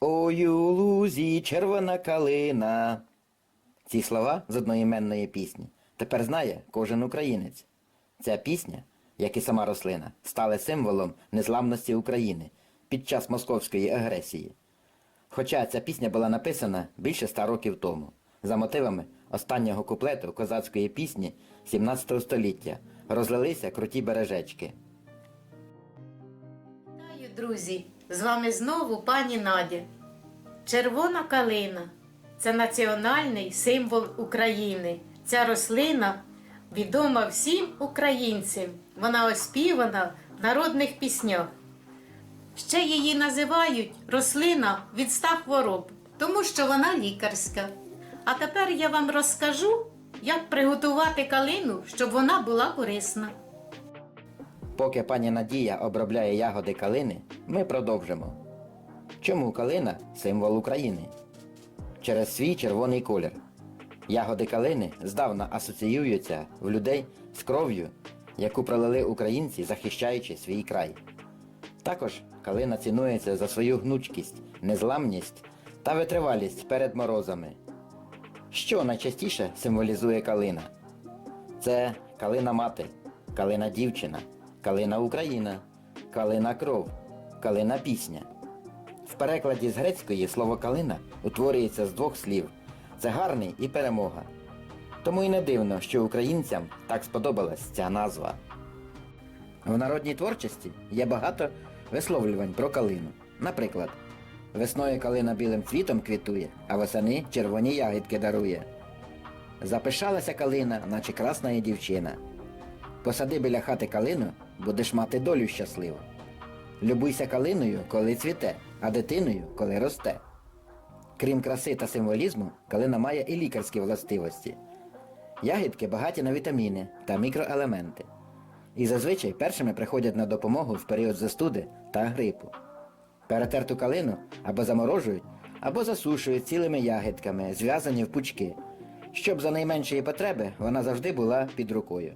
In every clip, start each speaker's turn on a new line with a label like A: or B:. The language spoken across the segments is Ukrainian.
A: Ой у лузі червона калина. Ці слова з одноіменної пісні тепер знає кожен українець. Ця пісня, як і сама рослина, стали символом незламності України під час московської агресії. Хоча ця пісня була написана більше ста років тому, за мотивами останнього куплету козацької пісні 17 століття розлилися круті бережечки.
B: Друзі! З вами знову пані Надя. Червона калина це національний символ України. Ця рослина відома всім українцям. Вона оспівана в народних піснях. Ще її називають рослина від ста хвороб, тому що вона лікарська. А тепер я вам розкажу, як приготувати калину, щоб вона була корисна.
A: Поки пані Надія обробляє ягоди калини, ми продовжимо. Чому калина символ України? Через свій червоний колір. Ягоди калини здавна асоціюються в людей з кров'ю, яку пролили українці, захищаючи свій край. Також калина цінується за свою гнучкість, незламність та витривалість перед морозами. Що найчастіше символізує калина? Це калина мати, калина дівчина, калина Україна, калина кров, калина пісня. В перекладі з грецької слово калина утворюється з двох слів це гарний і перемога. Тому й не дивно, що українцям так сподобалась ця назва. В народній творчості є багато висловлювань про калину. Наприклад, весною калина білим цвітом квітує, а восени червоні ягідки дарує. Запишалася калина, наче красна дівчина. Посади біля хати калину, будеш мати долю щасливу. Любуйся калиною, коли цвіте, а дитиною, коли росте. Крім краси та символізму, калина має і лікарські властивості. Ягідки багаті на вітаміни та мікроелементи. І зазвичай першими приходять на допомогу в період застуди та грипу. Перетерту калину або заморожують, або засушують цілими ягідками, зв'язані в пучки, щоб за найменшої потреби вона завжди була під рукою.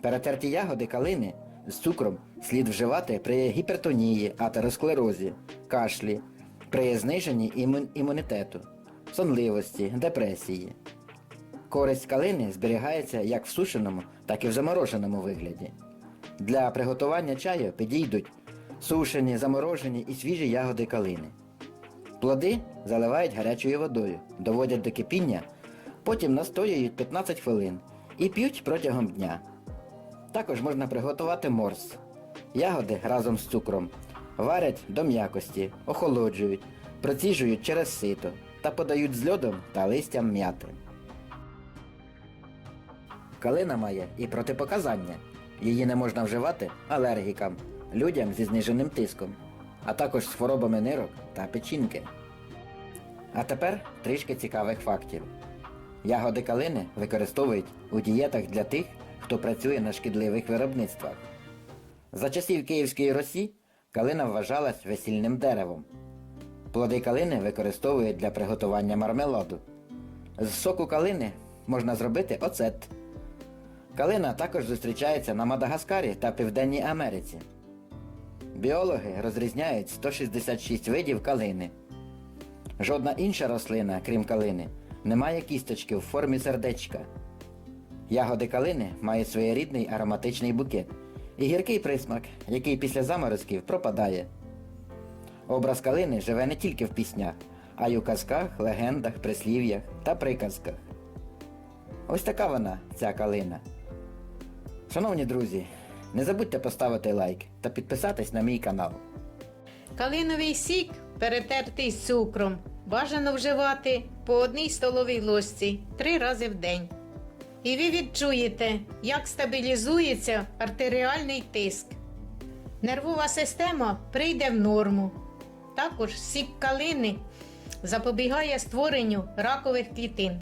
A: Перетерті ягоди калини з цукром слід вживати при гіпертонії, атеросклерозі, кашлі, при зниженні імун- імунітету, сонливості, депресії. Користь калини зберігається як в сушеному, так і в замороженому вигляді. Для приготування чаю підійдуть сушені, заморожені і свіжі ягоди калини. Плоди заливають гарячою водою, доводять до кипіння, потім настоюють 15 хвилин і п'ють протягом дня. Також можна приготувати морс. Ягоди разом з цукром варять до м'якості, охолоджують, проціжують через сито та подають з льодом та листям м'яти. Калина має і протипоказання. Її не можна вживати алергікам, людям зі зниженим тиском, а також з хворобами нирок та печінки. А тепер трішки цікавих фактів. Ягоди калини використовують у дієтах для тих, хто працює на шкідливих виробництвах. За часів Київської Русі калина вважалась весільним деревом. Плоди калини використовують для приготування мармеладу. З соку калини можна зробити оцет. Калина також зустрічається на Мадагаскарі та Південній Америці. Біологи розрізняють 166 видів калини. Жодна інша рослина, крім калини, не має кісточки в формі сердечка. Ягоди калини мають своєрідний ароматичний букет і гіркий присмак, який після заморозків пропадає. Образ калини живе не тільки в піснях, а й у казках, легендах, прислів'ях та приказках. Ось така вона, ця калина. Шановні друзі, не забудьте поставити лайк та підписатись на мій канал.
B: Калиновий сік, перетертий цукром, бажано вживати по одній столовій ложці три рази в день. І ви відчуєте, як стабілізується артеріальний тиск. Нервова система прийде в норму. Також сік калини запобігає створенню ракових клітин.